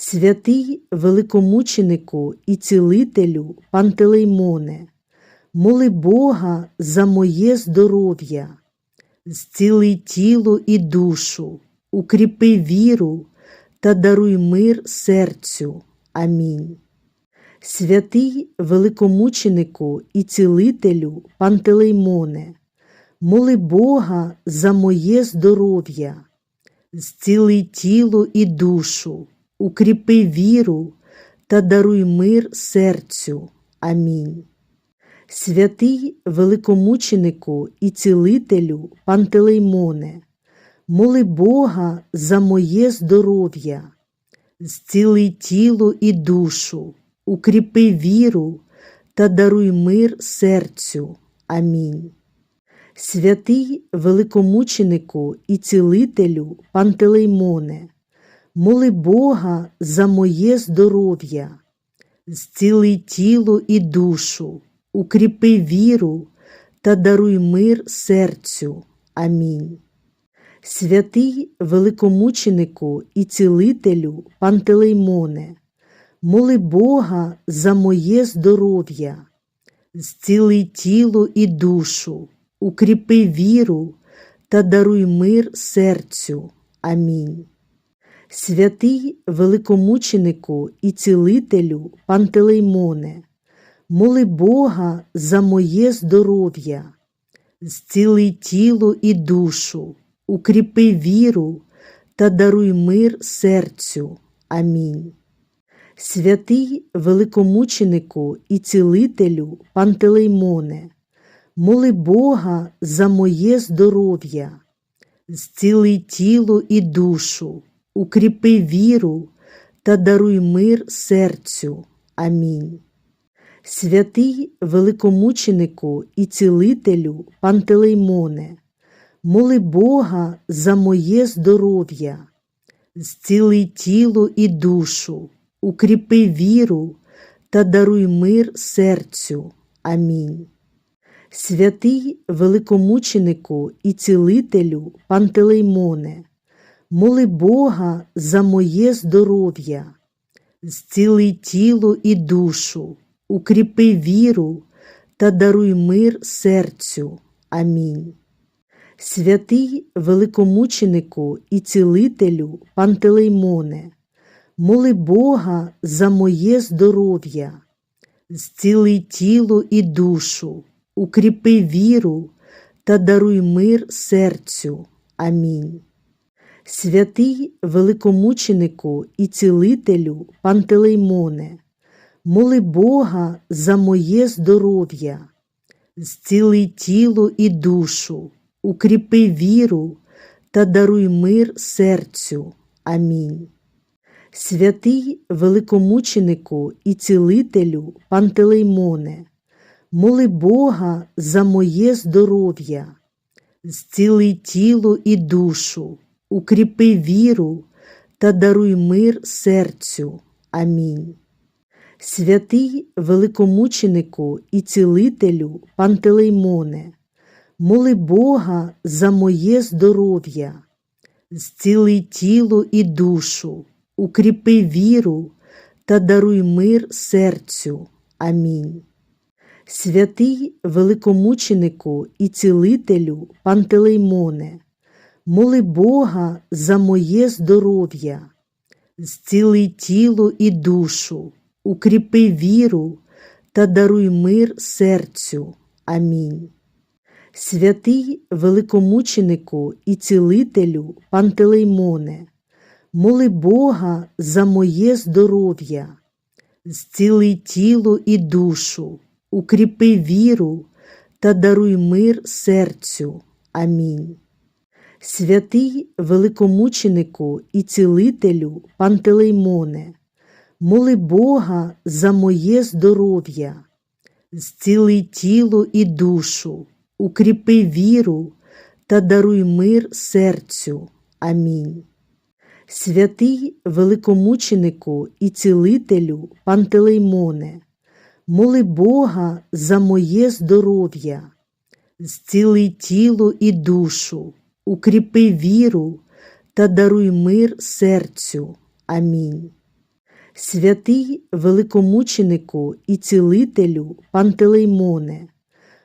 Святий великомученику і цілителю Пантелеймоне, моли Бога за моє здоров'я, зціли тіло і душу, укріпи віру та даруй мир серцю. Амінь. Святий великомученику і цілителю Пантелеймоне, моли Бога за моє здоров'я, зціли тіло і душу, укріпи віру та даруй мир серцю. Амінь. Святий великомученику і цілителю Пантелеймоне, моли Бога за моє здоров'я, зціли тіло і душу, укріпи віру та даруй мир серцю. Амінь. Святий великомученику і цілителю Пантелеймоне, моли Бога за моє здоров'я, зціли тіло і душу, укріпи віру та даруй мир серцю. Амінь. Святий великомученику і цілителю Пантелеймоне, моли Бога за моє здоров'я, зціли тіло і душу, укріпи віру та даруй мир серцю. Амінь. Святий великомученику і цілителю Пантелеймоне, моли Бога за моє здоров'я, зціли тіло і душу, укріпи віру та даруй мир серцю. Амінь. Святий великомученику і цілителю Пантелеймоне, моли Бога за моє здоров'я, зціли тіло і душу, укріпи віру та даруй мир серцю. Амінь. Святий великомученику і цілителю Пантелеймоне, моли Бога за моє здоров'я, зціли тіло і душу, укріпи віру та даруй мир серцю. Амінь. Святий великомученику і цілителю Пантелеймоне, моли Бога за моє здоров'я, зціли тіло і душу, укріпи віру та даруй мир серцю. Амінь. Святий великомученику і цілителю Пантелеймоне, моли Бога за моє здоров'я, зціли тіло і душу, укріпи віру та даруй мир серцю. Амінь. Святий великомученику і цілителю Пантелеймоне, моли Бога за моє здоров'я, зціли тіло і душу, укріпи віру та даруй мир серцю. Амінь. Святий великомученику і цілителю Пантелеймоне, моли Бога за моє здоров'я, зціли тіло і душу, укріпи віру та даруй мир серцю. Амінь. Святий великомученику і цілителю Пантелеймоне, моли Бога за моє здоров'я, зціли тіло і душу, укріпи віру та даруй мир серцю. Амінь. Святий великомученику і цілителю Пантелеймоне, моли Бога за моє здоров'я, зціли тіло і душу, укріпи віру та даруй мир серцю. Амінь. Святий великомученику і цілителю Пантелеймоне, моли Бога за моє здоров'я, зціли тіло і душу, укріпи віру та даруй мир серцю. Амінь. Святий великомученику і цілителю Пантелеймоне, моли Бога за моє здоров'я, зціли тіло і душу, укріпи віру та даруй мир серцю. Амінь. Святий великомученику і цілителю Пантелеймоне, моли Бога за моє здоров'я, зціли тіло і душу, укріпи віру та даруй мир серцю. Амінь. Святий великомученику і цілителю Пантелеймоне,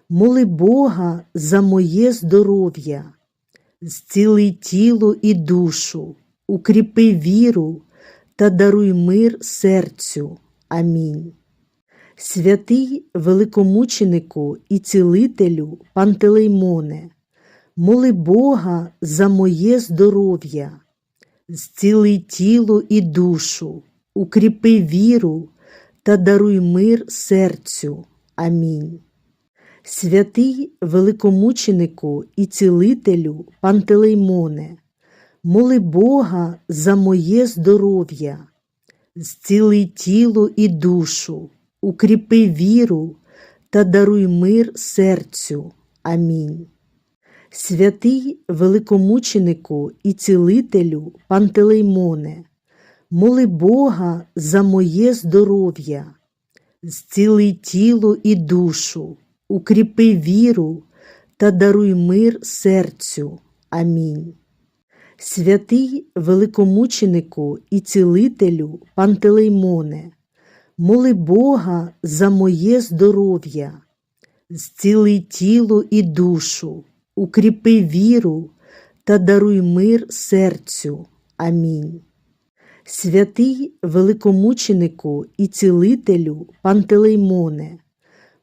моли Бога за моє здоров'я, зціли тіло і душу, укріпи віру та даруй мир серцю. Амінь. Святий великомученику і цілителю Пантелеймоне, моли Бога за моє здоров'я, зціли тіло і душу, укріпи віру та даруй мир серцю. Амінь. Святий великомученику і цілителю Пантелеймоне, моли Бога за моє здоров'я, зціли тіло і душу, укріпи віру та даруй мир серцю. Амінь. Святий великомученику і цілителю Пантелеймоне, моли Бога за моє здоров'я, зціли тіло і душу, укріпи віру та даруй мир серцю. Амінь. Святий великомученику і цілителю Пантелеймоне, моли Бога за моє здоров'я, зціли тіло і душу, укріпи віру та даруй мир серцю. Амінь. Святий великомученику і цілителю Пантелеймоне,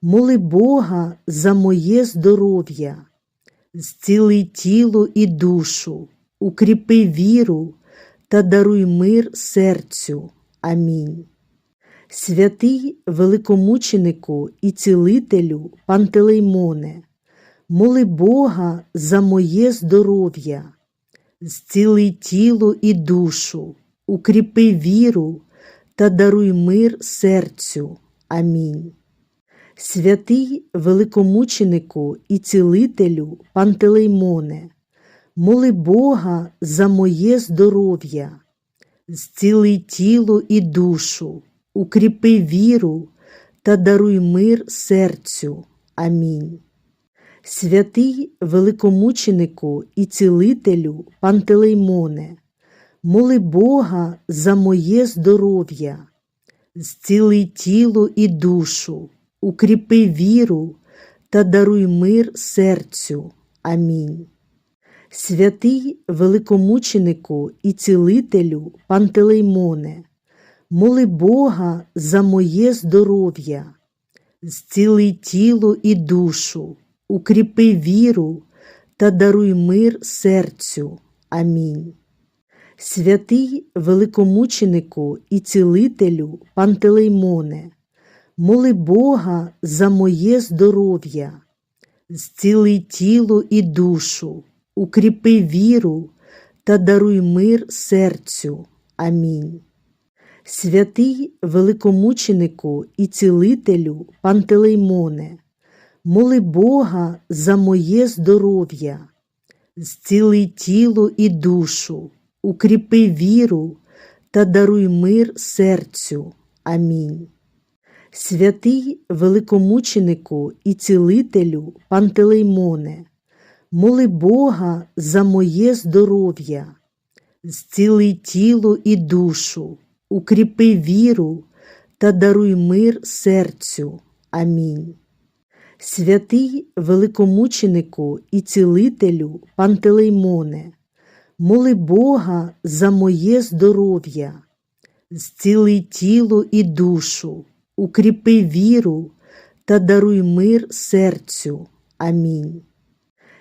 моли Бога за моє здоров'я, зціли тіло і душу, укріпи віру та даруй мир серцю. Амінь. Святий великомученику і цілителю Пантелеймоне, моли Бога за моє здоров'я, зціли тіло і душу, укріпи віру та даруй мир серцю. Амінь. Святий великомученику і цілителю Пантелеймоне, моли Бога за моє здоров'я, зціли тіло і душу, укріпи віру та даруй мир серцю. Амінь. Святий великомученику і цілителю Пантелеймоне, моли Бога за моє здоров'я, зціли тіло і душу, укріпи віру та даруй мир серцю. Амінь. Святий великомученику і цілителю Пантелеймоне, моли Бога за моє здоров'я, зціли тіло і душу, укріпи віру та даруй мир серцю. Амінь. Святий великомученику і цілителю Пантелеймоне, моли Бога за моє здоров'я, зціли тіло і душу, укріпи віру та даруй мир серцю. Амінь. Святий великомученику і цілителю Пантелеймоне, моли Бога за моє здоров'я, зціли тіло і душу, укріпи віру та даруй мир серцю. Амінь. Святий великомученику і цілителю Пантелеймоне, моли Бога за моє здоров'я, зціли тіло і душу, укріпи віру та даруй мир серцю. Амінь. Святий великомученику і цілителю Пантелеймоне, моли Бога за моє здоров'я, зціли тіло і душу, укріпи віру та даруй мир серцю. Амінь.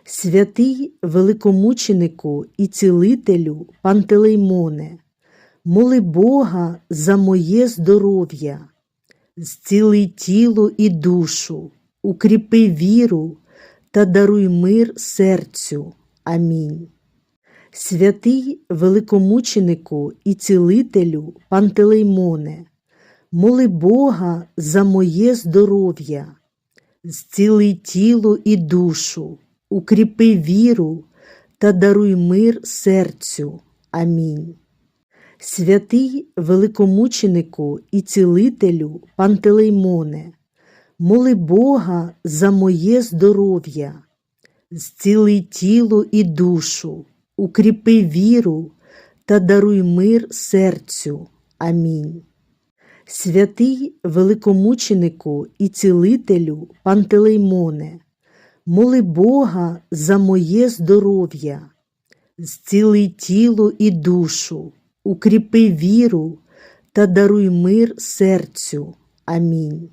Святий великомученику і цілителю Пантелеймоне, моли Бога за моє здоров'я, зціли тіло і душу, укріпи віру та даруй мир серцю. Амінь. Святий великомученику і цілителю Пантелеймоне, моли Бога за моє здоров'я, зціли тіло і душу, укріпи віру та даруй мир серцю. Амінь. Святий великомученику і цілителю Пантелеймоне, моли Бога за моє здоров'я, зціли тіло і душу, укріпи віру та даруй мир серцю. Амінь. Святий великомученику і цілителю Пантелеймоне, моли Бога за моє здоров'я, зціли тіло і душу, укріпи віру та даруй мир серцю. Амінь.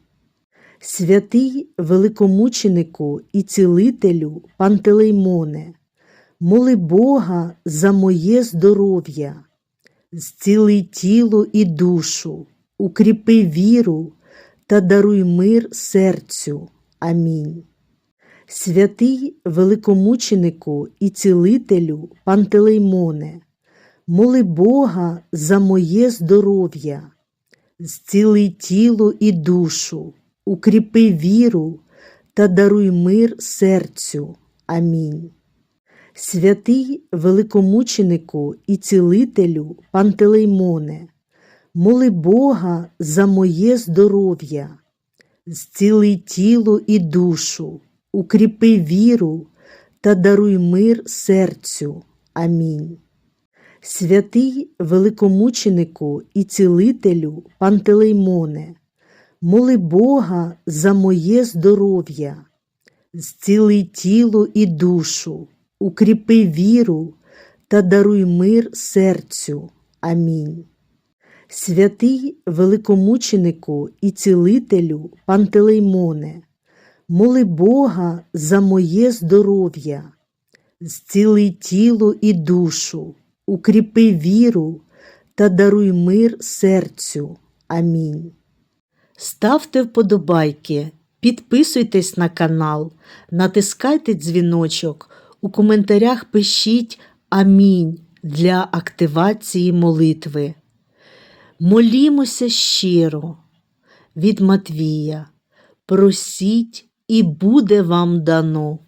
Святий великомученику і цілителю Пантелеймоне, моли Бога за моє здоров'я, зціли тіло і душу, укріпи віру та даруй мир серцю. Амінь. Святий великомученику і цілителю Пантелеймоне, моли Бога за моє здоров'я, зціли тіло і душу, укріпи віру та даруй мир серцю. Амінь. Святий великомученику і цілителю Пантелеймоне, моли Бога за моє здоров'я, зціли тіло і душу, укріпи віру та даруй мир серцю. Амінь. Святий великомученику і цілителю Пантелеймоне, моли Бога за моє здоров'я, зціли тіло і душу, укріпи віру та даруй мир серцю. Амінь. Святий великомученику і цілителю Пантелеймоне, моли Бога за моє здоров'я, зціли тіло і душу, укріпи віру та даруй мир серцю. Амінь. Ставте вподобайки, підписуйтесь на канал, натискайте дзвіночок, у коментарях пишіть Амінь для активації молитви. Молімося щиро від Матвія. Просіть і буде вам дано.